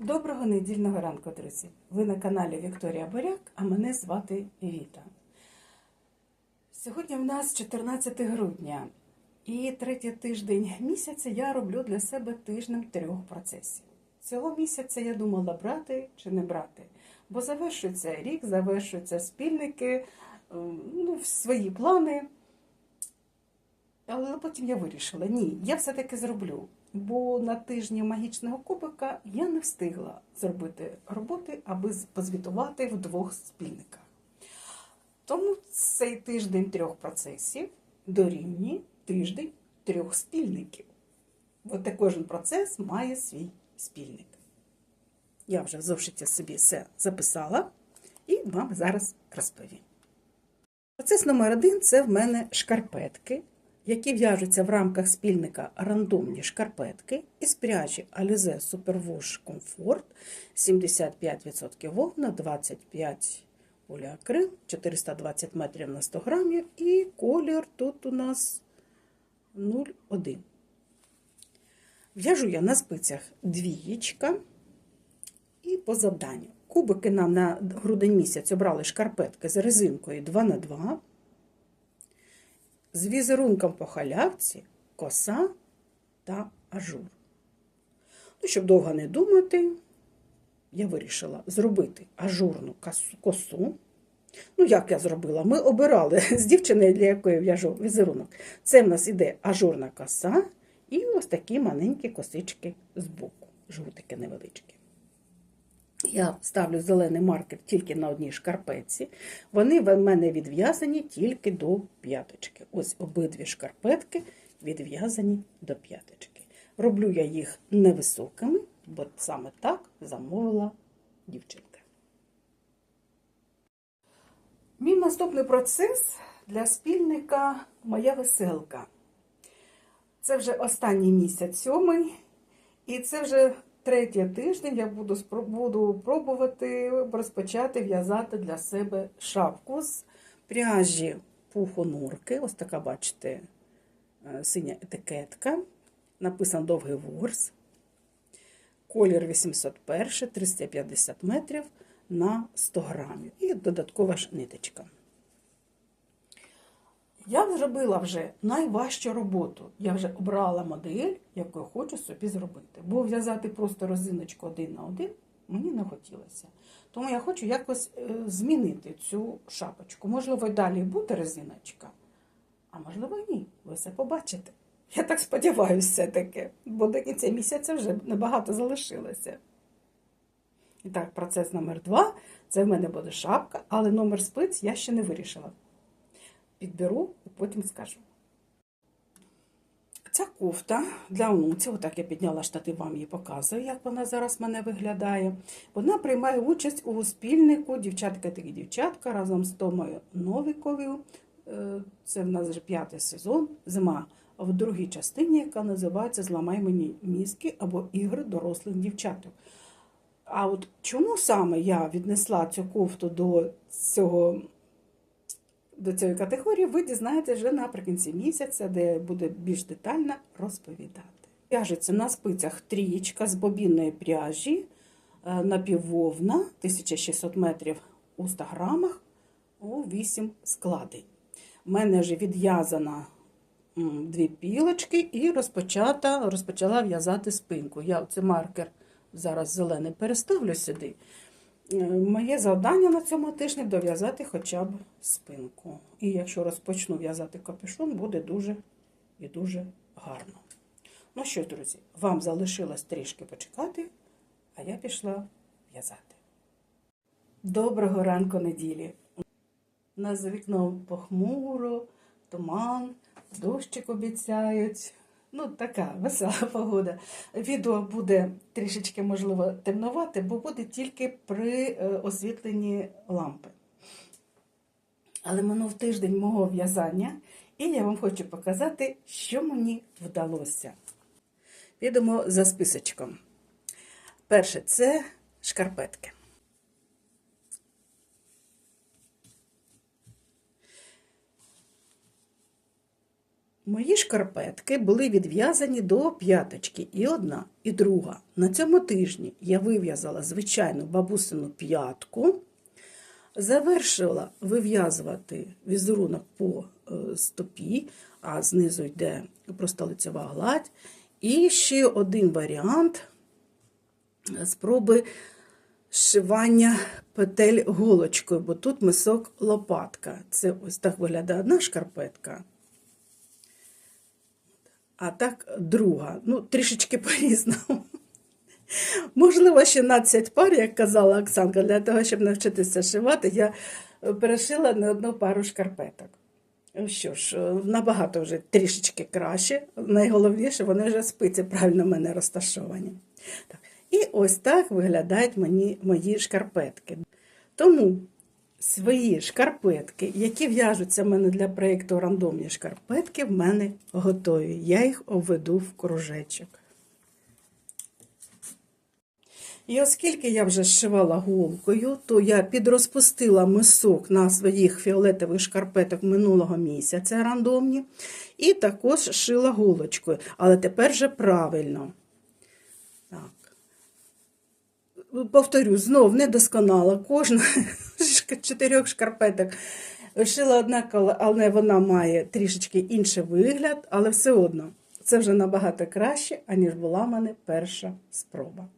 Доброго недільного ранку, друзі! Ви на каналі Вікторія Боряк, а мене звати Віта. Сьогодні в нас 14 грудня, і третій тиждень місяця я роблю для себе тижнем трьох процесів. Цього місяця я думала брати чи не брати, бо завершується рік, завершуються спільники, ем, ну, свої плани. Але потім я вирішила, ні, я все-таки зроблю. Бо на тижні магічного кубика я не встигла зробити роботи, аби позвітувати в двох спільниках. Тому цей тиждень трьох процесів дорівнює тиждень трьох спільників. От кожен процес має свій спільник. Я вже в собі все записала і вам зараз розповім. Процес номер один це в мене шкарпетки, які в'яжуться в рамках спільника рандомні шкарпетки із пряжі Alize Superwash Comfort 75% вовна, 25 поліакрил, 420 метрів на 100 грамів і колір тут у нас 0,1. В'яжу я на спицях двієчка і по завданню. Кубики нам на грудень місяць обрали шкарпетки з резинкою 2х2 з візерунком по халявці, коса та ажур. Ну, щоб довго не думати, я вирішила зробити ажурну косу-. Ну, як я зробила? Ми обирали з дівчиною, для якої в'яжу візерунок. Це в нас іде ажурна коса і ось такі маленькі косички з боку, жгутики невеличкі. Я ставлю зелений маркер тільки на одній шкарпетці. Вони в мене відв'язані тільки до п'яточки. Ось обидві шкарпетки відв'язані до п'яточки. Роблю я їх невисокими, бо саме так замовила дівчинка. Мій наступний процес для спільника моя веселка. Це вже останній місяць сьомий, і це вже третій тиждень я буду, буду пробувати розпочати в'язати для себе шапку з пряжі пухонурки. Ось така, бачите, е, синя етикетка. Написан довгий ворс. Колір 801, 350 метрів на 100 грамів. І додаткова ж ниточка. Я зробила вже найважчу роботу. Я вже обрала модель, яку я хочу собі зробити. Бо в'язати просто розиночку один на один мені не хотілося. Тому я хочу якось е, змінити цю шапочку. Можливо, далі буде резиночка, а можливо, ні. Ви все побачите. Я так сподіваюся, все-таки, бо до кінця місяця вже небагато залишилося. І так, процес номер два. Це в мене буде шапка, але номер спиць я ще не вирішила підберу і потім скажу. Ця кофта для онуці, отак я підняла штатив, вам її показую, як вона зараз в мене виглядає. Вона приймає участь у спільнику дівчатка такі дівчатка разом з Томою Новіковою. Е, Це в нас вже п'ятий сезон, зима. В другій частині, яка називається Зламай мені мізки або ігри дорослих дівчаток. А от чому саме я віднесла цю кофту до цього до цієї категорії ви дізнаєтесь вже наприкінці місяця, де буде більш детально розповідати. В'яжеться на спицях трієчка з бобінної пряжі е, напіввовна 1600 метрів у 100 грамах у 8 складень. У мене вже відв'язана дві пілочки і розпочата, розпочала в'язати спинку. Я оцей маркер зараз зелений переставлю сюди. Е, Моє завдання на цьому тижні дов'язати хоча б спинку. І якщо розпочну в'язати капюшон, буде дуже і дуже гарно. Ну що, друзі, вам залишилось трішки почекати, а я пішла в'язати. Доброго ранку неділі. У нас за вікном похмуро, туман, дощик обіцяють. Ну, така весела погода. Відео буде трішечки, можливо, темнувати, бо буде тільки при е, освітленні лампи. Але минув тиждень мого в'язання, і я вам хочу показати, що мені вдалося. Підемо за списочком. Перше це шкарпетки. Мої шкарпетки були відв'язані до п'яточки, і одна, і друга. На цьому тижні я вив'язала звичайну бабусину п'ятку, завершила вив'язувати візерунок по е, стопі, а знизу йде просто лицева гладь. І ще один варіант спроби зшивання петель голочкою, бо тут мисок лопатка. Це ось так виглядає одна шкарпетка. А так друга. Ну, трішечки по-різному. Можливо, ще 12 пар, як казала Оксанка, для того, щоб навчитися шивати, я перешила не одну пару шкарпеток. Що ж, набагато вже трішечки краще. Найголовніше, вони вже спиці правильно в мене розташовані. Так. І ось так виглядають мені мої шкарпетки. Тому свої шкарпетки, які в'яжуться в мене для проєкту рандомні шкарпетки, в мене готові. Я їх обведу в кружечок. І оскільки я вже зшивала голкою, то я підрозпустила мисок на своїх фіолетових шкарпеток минулого місяця рандомні, і також шила голочкою. Але тепер вже правильно. Так. Повторю, знов недосконала. Кожна чотирьох шкарпеток шила однаково, але вона має трішечки інший вигляд, але все одно це вже набагато краще, аніж була в мене перша спроба.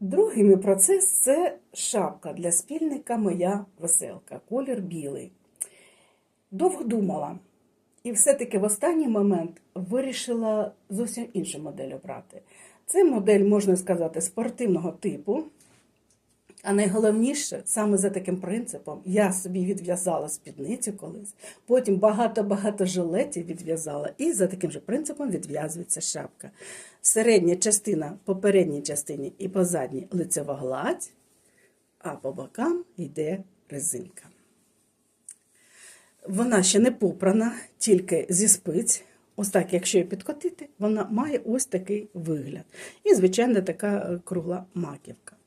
Другий мій процес це шапка для спільника моя веселка, колір білий. Довго думала. І все-таки в останній момент вирішила зовсім іншу модель обрати. Це модель, можна сказати, спортивного типу. А найголовніше, саме за таким принципом, я собі відв'язала спідницю колись, потім багато-багато жилетів відв'язала, і за таким же принципом відв'язується шапка. Середня частина по передній частині і по задній лицева гладь, а по бокам йде резинка. Вона ще не попрана, тільки зі спиць. Ось так, якщо її підкотити, вона має ось такий вигляд. І, звичайно, така кругла маківка.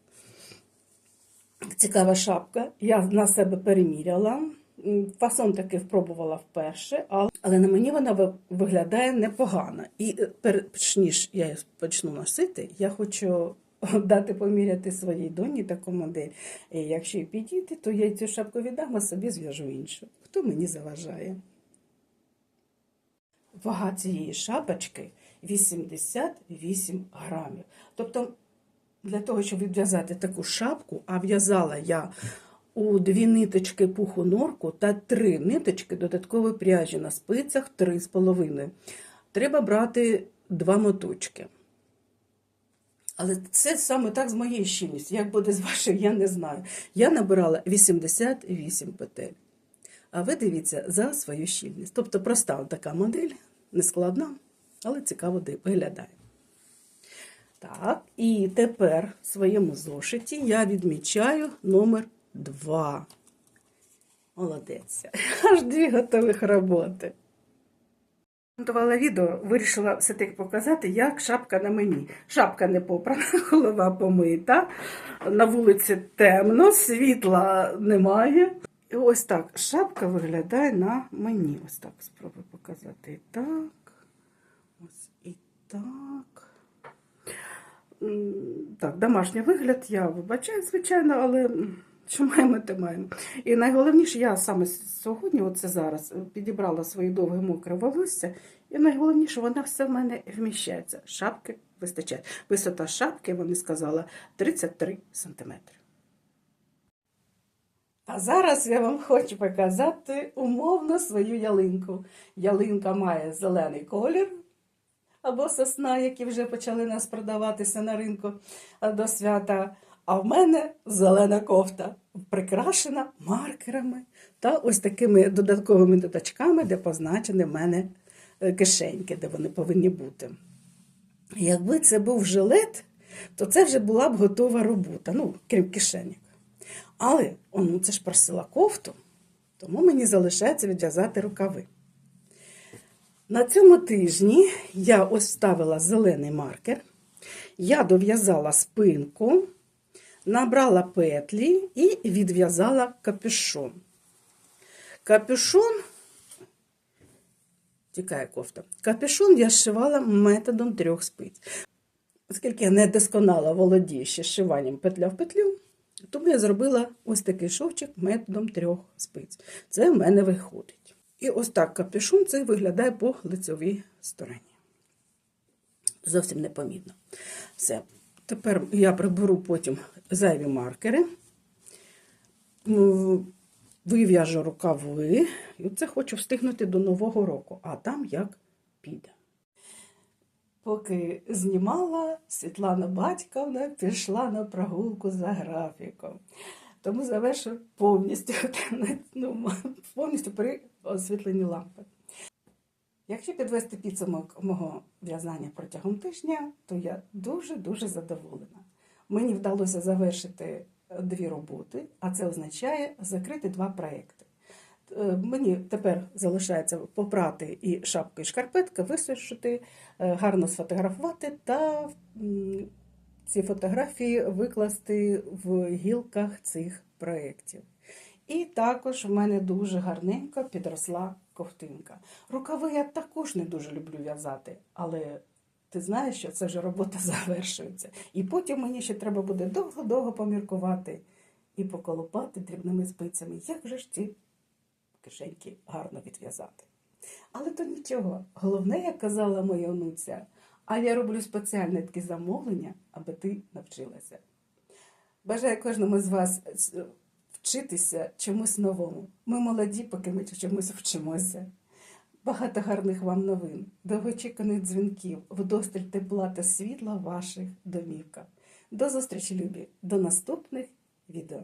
Цікава шапка. Я на себе переміряла. Фасон таки впробувала вперше, але на мені вона виглядає непогано. І перш ніж я почну носити, я хочу дати поміряти своїй доні таку модель. І якщо їй підійти, то я цю шапку віддам, а собі зв'яжу іншу. Хто мені заважає? Вага цієї шапочки 88 грамів. Тобто для того, щоб відв'язати таку шапку, а в'язала я у дві ниточки пуху норку та три ниточки додаткової пряжі на спицях 3,5. Треба брати два моточки. Але це саме так з моєю щільністю. Як буде з вашою, я не знаю. Я набирала 88 петель. А ви дивіться за свою щільність. Тобто проста така модель, нескладна, але цікаво виглядає. Так, і тепер в своєму зошиті я відмічаю номер 2. Молодець. Аж дві готових роботи. Монтувала відео, вирішила все-таки показати, як шапка на мені. Шапка не попрана, голова помита. На вулиці темно, світла немає. І ось так шапка виглядає на мені. Ось так спробую показати. І так. Ось і так. Так, домашній вигляд, я вибачаю, звичайно, але що маємо, те маємо. І найголовніше, я саме сьогодні, оце зараз, підібрала свої довге мокре волосся, і найголовніше, вона все в мене вміщається. Шапки вистачає. Висота шапки, вони сказали, 33 см. А зараз я вам хочу показати умовно свою ялинку. Ялинка має зелений колір або сосна, які вже почали нас продаватися на ринку до свята. А в мене зелена кофта, прикрашена маркерами та ось такими додатковими додачками, де позначені в мене е, кишеньки, де вони повинні бути. Якби це був жилет, то це вже була б готова робота, ну, крім кишеньок. Але ну, це ж просила кофту, тому мені залишається відв'язати рукави. На цьому тижні я ось ставила зелений маркер, я дов'язала спинку, набрала петлі і відв'язала капюшон. Капюшон тікає кофта. Капюшон я зшивала методом трьох спиць. Оскільки я не досконало володію ще зшиванням петля в петлю, тому я зробила ось такий шовчик методом трьох спиць. Це в мене виходить. І ось так капюшон цей виглядає по лицевій стороні. Зовсім непомітно. Все. Тепер я приберу потім зайві маркери, вив'яжу рукави. І це хочу встигнути до Нового року, а там як піде. Поки знімала, Світлана Батьковна пішла на прогулку за графіком. Тому завершу повністю, ну, повністю при освітленні лампи. Якщо підвести підсумок мого в'язання протягом тижня, то я дуже-дуже задоволена. Мені вдалося завершити дві роботи, а це означає закрити два проекти. Е, Мені тепер залишається попрати і шапку, і шкарпетки, висушити, е, гарно сфотографувати та ці фотографії викласти в гілках цих проєктів. І також в мене дуже гарненько підросла ковтинка. Рукави я також не дуже люблю в'язати, але ти знаєш, що це вже робота завершується. І потім мені ще треба буде довго-довго поміркувати і поколупати дрібними спицями. Як же ж ці кишеньки гарно відв'язати? Але то нічого. Головне, як казала моя онуця, а я роблю спеціальне такі замовлення, аби ти навчилася. Бажаю кожному з вас е, вчитися чомусь новому. Ми молоді, поки ми чомусь вчимося. Багато гарних вам новин, довгоочікуваних дзвінків, вдосталь тепла та світла ваших домівках. До зустрічі, любі, до наступних відео.